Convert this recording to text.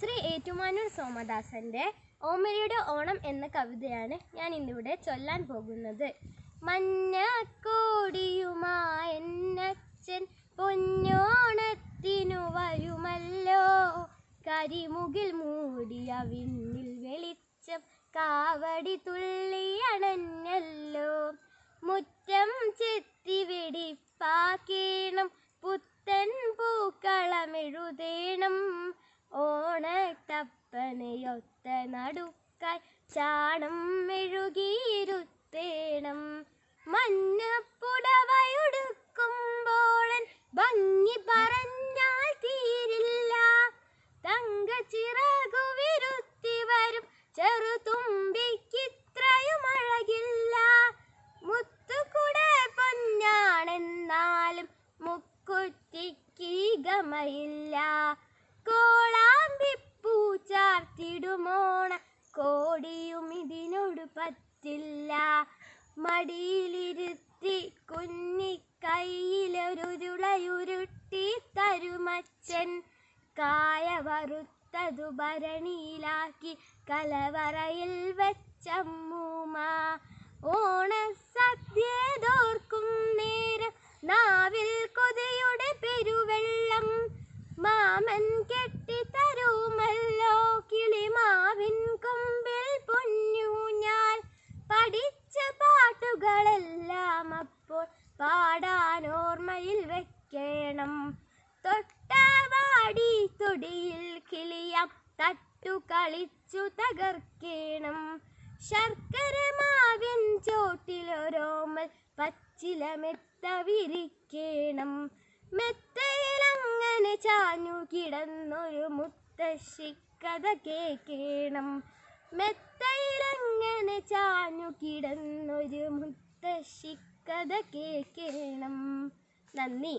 ശ്രീ ഏറ്റുമാനൂർ സോമദാസന്റെ ഓമരിയുടെ ഓണം എന്ന കവിതയാണ് ഞാൻ ഇന്നിവിടെ ചൊല്ലാൻ പോകുന്നത്. മഞ്ഞക്കോടിയുമായന്നച്ഛൻ പൊന്നോണത്തിനു വരുമല്ലോ. കരിമുകിൽ മൂടിയ വിണ്ണിൽ വെളിച്ചം കാവടി തുള്ളിയണഞ്ഞല്ലോ മുറ്റം ചെത്തി വെടിപ്പാക്കേണം ഓണത്തപ്പനയൊത്ത നടുക്കാൽ ചാണം മെഴുകിയിരുത്തേണം മഞ്ഞപ്പുടവയുടുക്കുമ്പോളൻ ഭംഗി പറഞ്ഞാൽ തീരില്ല. തങ്കച്ചിറകു വിരുത്തി വരും. ചെറുതുമ്പിക്കിത്രയും അഴകില്ല. മുത്തുകുട പൊന്നാണെന്നാലും മുക്കുറ്റിക്ക് ഗമയില്ല. ചാർത്തിടുമോണ കോടിയും ഇതിനോട് പറ്റില്ല. മടിയിലിരുത്തി കുഞ്ഞി കുഞ്ഞിക്കൈയിലൊരുരുളയുരുട്ടി തരുമച്ചൻ. കായ വറുത്തതു ഭരണിയിലാക്കി കലവറയിൽ വെച്ചമ്മൂമ്മ ഓണസദ്യതോർക്കും നേരം നാവിൽ കൊതിയുടെ പെരുവെള്ളം. മാമൻ കെട്ടിത്തരുമല്ലോ തട്ടു കളിച്ചു തകർക്കേണം. ശർക്കര മാവിൻ ചോട്ടിലൊരോമൽ പച്ചില മെത്ത വിരിക്കേണം മെത്തയിലങ്ങനെ ചാഞ്ഞു കിടന്നൊരു മുത്തശ്ശി കഥ മെത്തയിൽ മെത്തയിലങ്ങനെ ചാഞ്ഞു കിടന്നൊരു മുത്തശ്ശി കഥ കേക്കേണം. നന്ദി.